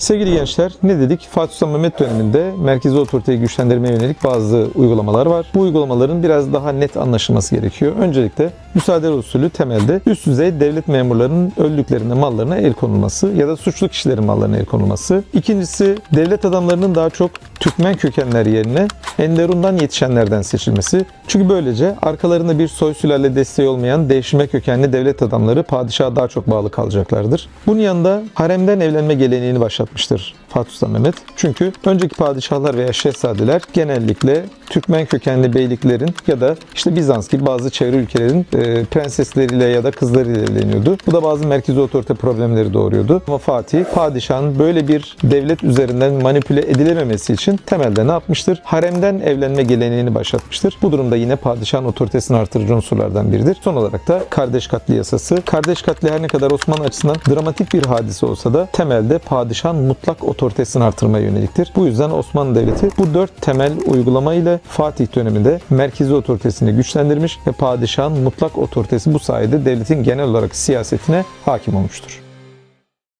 Sevgili gençler ne dedik? Fatih Sultan Mehmet döneminde merkezi otoriteyi güçlendirmeye yönelik bazı uygulamalar var. Bu uygulamaların biraz daha net anlaşılması gerekiyor. Öncelikle müsaade usulü temelde üst düzey devlet memurlarının öldüklerinde mallarına el konulması ya da suçlu kişilerin mallarına el konulması. İkincisi devlet adamlarının daha çok Türkmen kökenler yerine Enderun'dan yetişenlerden seçilmesi. Çünkü böylece arkalarında bir soy sülale desteği olmayan devşirme kökenli devlet adamları padişaha daha çok bağlı kalacaklardır. Bunun yanında haremden evlenme geleneğini başlatmıştır Fatih Sultan Mehmet. Çünkü önceki padişahlar veya şehzadeler genellikle Türkmen kökenli beyliklerin ya da işte Bizans gibi bazı çevre ülkelerin e, prensesleriyle ya da kızlarıyla evleniyordu. Bu da bazı merkezi otorite problemleri doğuruyordu. Ama Fatih padişahın böyle bir devlet üzerinden manipüle edilememesi için temelde ne yapmıştır? Haremden evlenme geleneğini başlatmıştır. Bu durumda yine padişahın otoritesini artırıcı unsurlardan biridir. Son olarak da kardeş katli yasası. Kardeş katli her ne kadar Osmanlı açısından dramatik bir hadise olsa da temelde padişahın mutlak otoritesini artırmaya yöneliktir. Bu yüzden Osmanlı Devleti bu dört temel uygulama ile Fatih döneminde merkezi otoritesini güçlendirmiş ve padişahın mutlak otoritesi bu sayede devletin genel olarak siyasetine hakim olmuştur.